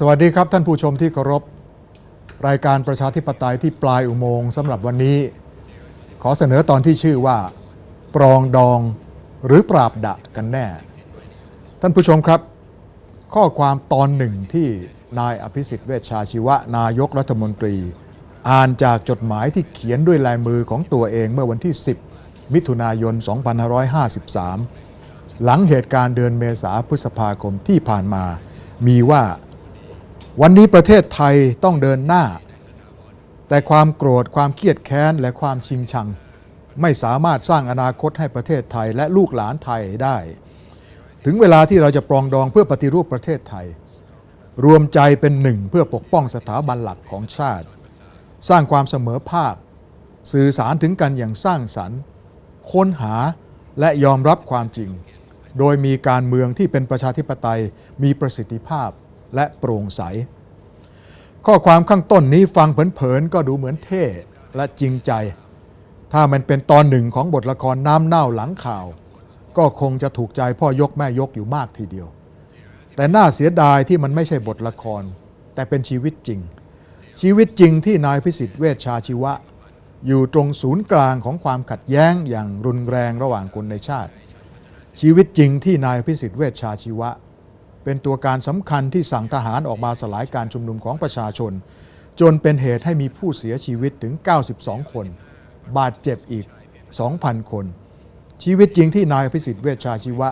สวัสดีครับท่านผู้ชมที่เคารพ รายการประชาธิปไตยที่ปลายอุโมงค์สำหรับวันนี้ ขอเสนอตอนที่ชื่อว่า ปรองดองหรือปราบดะกันแน่ ท่านผู้ชมครับ ข้อความตอนหนึ่งที่นายอภิสิทธิ์เวชชาชีวะ นายกรัฐมนตรี อ่านจากจดหมายที่เขียนด้วยลายมือของตัวเองเมื่อวันที่ 10 มิถุนายน 2553 หลังเหตุการณ์เดือนเมษาพฤษภาคมที่ผ่านมามีว่า วันนี้ประเทศไทยต้องเดินหน้า แต่ความโกรธความเครียดแค้นและความชิงชัง ไม่สามารถสร้างอนาคตให้ประเทศไทยและลูกหลานไทยได้ ถึงเวลาที่เราจะปรองดองเพื่อปฏิรูปประเทศไทย รวมใจเป็นหนึ่งเพื่อปกป้องสถาบันหลักของชาติ สร้างความเสมอภาค สื่อสารถึงกันอย่างสร้างสรรค์ ค้นหาและยอมรับความจริง โดยมีการเมืองที่เป็นประชาธิปไตยมีประสิทธิภาพและโปร่งใส ข้อความข้างต้นนี้ฟังเผินๆก็ดูเหมือนเท่และจริงใจ ถ้ามันเป็นตอนหนึ่งของบทละครน้ำเน่าหลังข่าว ก็คงจะถูกใจพ่อยกแม่ยกอยู่มากทีเดียว แต่น่าเสียดายที่มันไม่ใช่บทละคร แต่เป็นชีวิตจริง ชีวิตจริงที่นายพิสิทธิ์เวชชาชีวะ อยู่ตรงศูนย์กลางของความขัดแย้งอย่างรุนแรงระหว่างคนในชาติ ชีวิตจริงที่นายพิสิทธิ์เวชชาชีวะ เป็นตัวการสำคัญที่สั่งทหารออกมาสลายการชุมนุมของประชาชน จนเป็นเหตุให้มีผู้เสียชีวิตถึง 92 คน บาดเจ็บอีก 2,000 คน ชีวิตจริงที่นายพิสิทธิ์เวชชาชีวะ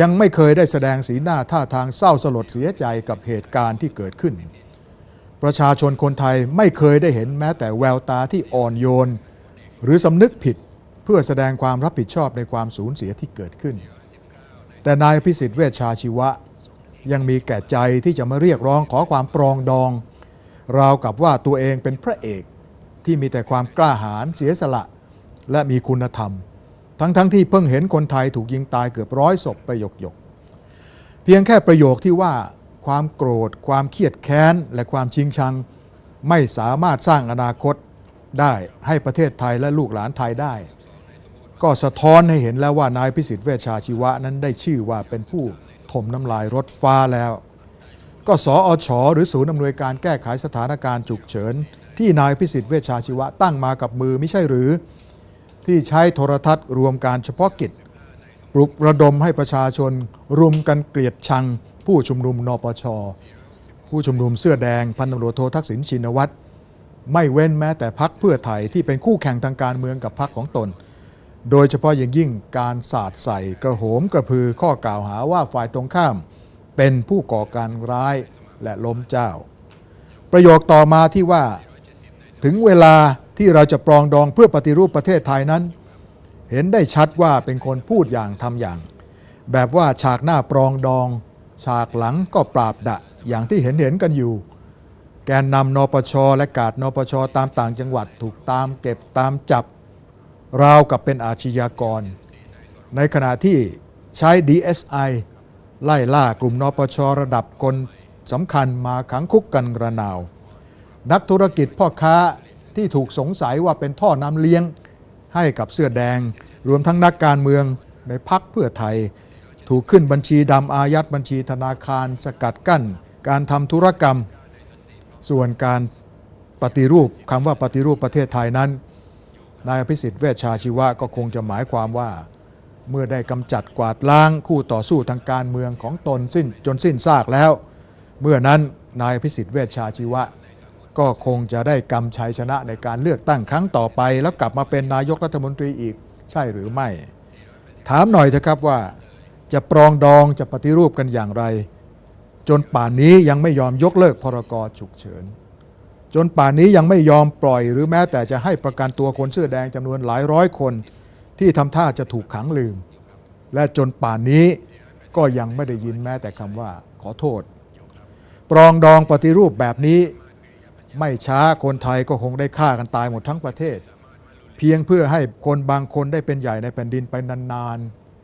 ยังไม่เคยได้แสดงสีหน้าท่าทางเศร้าสลดเสียใจกับเหตุการณ์ที่เกิดขึ้น ประชาชนคนไทยไม่เคยได้เห็นแม้แต่แววตาที่อ่อนโยน หรือสำนึกผิดเพื่อแสดงความรับผิดชอบในความสูญเสียที่เกิดขึ้นแต่นายพิสิทธิ์เวชชาชีวะ ยังมีแก่ใจที่จะมาเรียกร้องขอความปรองดอง ราวกับว่าตัวเองเป็นพระเอกที่มีแต่ความกล้าหาญเสียสละ และมีคุณธรรม ทั้งๆทที่เพิ่งเห็นคนไทยถูกยิงตายเกือบร้อยศพไปหยกหยกๆเพียงแค่ประโยคที่ว่าความโกรธ ความเครียดแค้น และความชิงชัง ไม่สามารถสร้างอนาคตได้ให้ประเทศไทยและลูกหลานไทยได้ ก็สะท้อนให้เห็นแล้วว่านายพิสิทธิ์เวชชาชีวะนั้นได้ชื่อว่าเป็นผู้ ถมน้ำลายรถฟ้าแล้ว ก็สออชหรือศูนย์อำนวยการแก้ไขสถานการณ์ฉุกเฉิน ที่นายพิสิทธิ์เวชชาชีวะตั้งมากับมือไม่ใช่หรือ ที่ใช้โทรทัศน์รวมการเฉพาะกิจ ปลุกระดมให้ประชาชน รุมกันเกลียดชัง ผู้ชุมนุมนปช ผู้ชุมนุมเสื้อแดงพันตำรวจโททักษิณชินวัตรไม่เว้นแม้แต่พักเพื่อไทยที่เป็นคู่แข่งทางการเมืองกับพักของตน โดยเฉพาะอย่างยิ่งการสาดใส่กระโหมกระพือข้อกล่าวหาว่าฝ่ายตรงข้าม เป็นผู้ก่อการร้ายและล้มเจ้า ประโยคต่อมาที่ว่า ถึงเวลาที่เราจะปรองดองเพื่อปฏิรูปประเทศไทยนั้น เห็นได้ชัดว่าเป็นคนพูดอย่างทำอย่าง แบบว่าฉากหน้าปรองดอง ฉากหลังก็ปราบดะอย่างที่เห็นเห็นกันอยู่ แกนนำนปช และกาดนปช ตามต่างจังหวัดถูกตามเก็บตามจับ ราวกับเป็นอาชญากร ในขณะที่ใช้ DSI ไล่ล่ากลุ่มนปชระดับคนสำคัญมาขังคุกกันกระนาว นักธุรกิจพ่อค้าที่ถูกสงสัยว่าเป็นท่อน้ำเลี้ยง ให้กับเสื้อแดง รวมทั้งนักการเมืองในพักเพื่อไทย ถูกขึ้นบัญชีดำอายัดบัญชีธนาคารสกัดกั้น การทำธุรกรรม ส่วนการปฏิรูปคำว่าปฏิรูปประเทศไทยนั้น นายอภิสิทธิ์เวชชาชีวะก็คงจะหมายความว่า เมื่อได้กำจัดกวาดล้างคู่ต่อสู้ทางการเมืองของตนสิ้นจนสิ้นซากแล้ว เมื่อนั้นนายอภิสิทธิ์เวชชาชีวะ ก็คงจะได้กำชัยชนะในการเลือกตั้งครั้งต่อไป แล้วกลับมาเป็นนายกรัฐมนตรีอีกใช่หรือไม่ ถามหน่อยเถอะครับว่า จะปรองดองจะปฏิรูปกันอย่างไร จนป่านนี้ยังไม่ยอมยกเลิกพรกฉุกเฉิน จนป่านนี้ยังไม่ยอมปล่อย หรือแม้แต่จะให้ประกันตัวคนเสื้อแดงจำนวนหลายร้อยคน ที่ทำท่าจะถูกขังลืม และจนป่านนี้ก็ยังไม่ได้ยินแม้แต่คำว่าขอโทษ ปรองดองปฏิรูปแบบนี้ ไม่ช้าคนไทยก็คงได้ฆ่ากันตายหมดทั้งประเทศ เพียงเพื่อให้คนบางคนได้เป็นใหญ่ในแผ่นดินไปนาน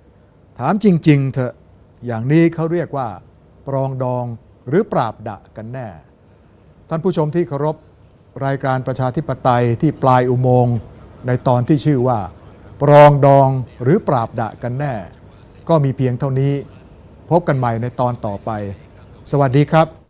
ๆ ถามจริง ๆ เถอะอย่างนี้เขาเรียกว่า ปรองดองหรือปราบดะกันแน่ ท่านผู้ชมที่เคารพรายการประชาธิปไตยที่ปลายอุโมงค์ในตอนที่ชื่อว่า ปรองดองหรือปราบดะกันแน่ ก็มีเพียงเท่านี้ พบกันใหม่ในตอนต่อไป สวัสดีครับ